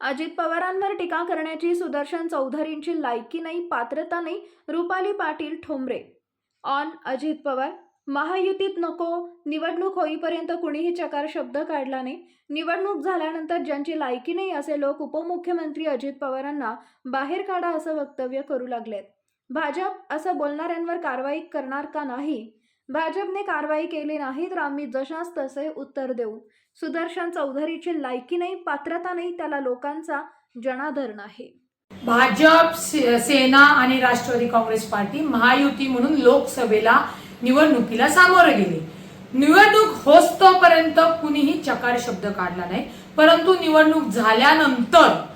अजित पवारांवर टीका करण्याची सुदर्शन चौधरींची लायकी नाही पात्रता नाही रुपाली पाटील ठोंबरे. ऑन अजित पवार. महायुतीत नको निवडणूक होईपर्यंत कुणीही चकार शब्द काढला नाही. निवडणूक झाल्यानंतर ज्यांची लायकी नाही असे लोक उपमुख्यमंत्री अजित पवारांना बाहेर काढा असं वक्तव्य करू लागलेत. भाजप असं बोलणाऱ्यांवर कारवाई करणार का नाही? भाजपने कारवाई केली नाही तर आम्ही जशास तसे उत्तर देऊ. सुदर्शन चौधरीची लायकी नाही पात्रता नाही त्याला लोकांचा जनाधर नाही. भाजप से- सेना आणि राष्ट्रवादी काँग्रेस पार्टी महायुती म्हणून लोकसभेला निवडणुकीला सामोरे गेले. निवडणूक होस्तोपर्यंत कुणीही चकार शब्द काढला नाही. परंतु निवडणूक झाल्यानंतर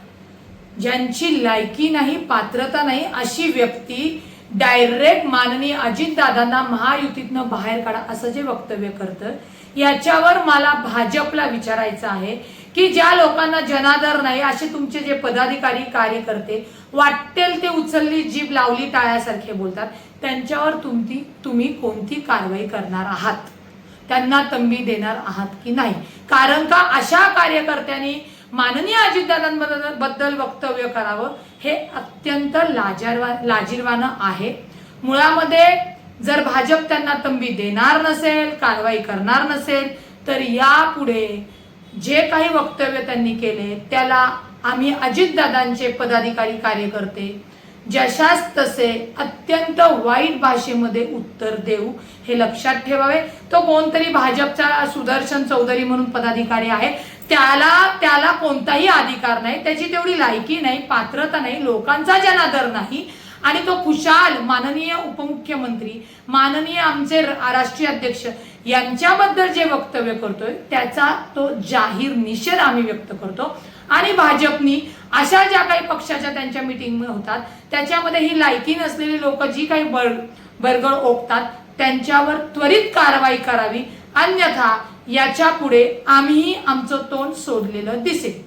ज्यांची लायकी नाही पात्रता नाही अशी व्यक्ती डायरेक्ट माननीय अजितदादांना महायुतीतनं बाहेर काढा असं जे वक्तव्य करतं याच्यावर मला भाजपला विचारायचं आहे की ज्या लोकांना जनादर नाही असे तुमचे जे पदाधिकारी कार्यकर्ते वाटेल ते उचलली जीभ लावली टाळ्यासारखे बोलतात त्यांच्यावर तुमची तुम्ही कोणती कारवाई करणार आहात? त्यांना तंबी देणार आहात की नाही? कारण का अशा कार्यकर्त्यांनी माननीय अजितदादांबद्दल बद्दल वक्तव्य करावं हे अत्यंत लाजारवा लाजीरवानं आहे. मुळामध्ये जर भाजप त्यांना तंबी देणार नसेल कारवाई करणार नसेल तर यापुढे जे काही वक्तव्य त्यांनी केले त्याला आम्ही अजितदादांचे पदाधिकारी कार्यकर्ते जशास तसे अत्यंत वाईट भाषेमध्ये उत्तर देऊ हे लक्षात ठेवावे. तो कोणतरी भाजपचा सुदर्शन चौधरी म्हणून पदाधिकारी आहे. त्याला त्याला कोणताही अधिकार नाही. त्याची तेवढी लायकी नाही पात्रता नाही लोकांचा जनादर नाही. आणि तो खुशाल माननीय उपमुख्यमंत्री माननीय आमचे राष्ट्रीय अध्यक्ष यांच्याबद्दल जे वक्तव्य करतोय त्याचा तो जाहीर निषेध आम्ही व्यक्त करतो. आणि भाजपनी अशा ज्या काही पक्षाच्या त्यांच्या मिटिंग होतात त्याच्यामध्ये ही लायकी नसलेली लोक जी काही बर बरगळ ओकतात त्यांच्यावर त्वरित कारवाई करावी. अन्यथा याच्यापुढे आम्हीही आमचं तोंड सोडलेलं दिसेल.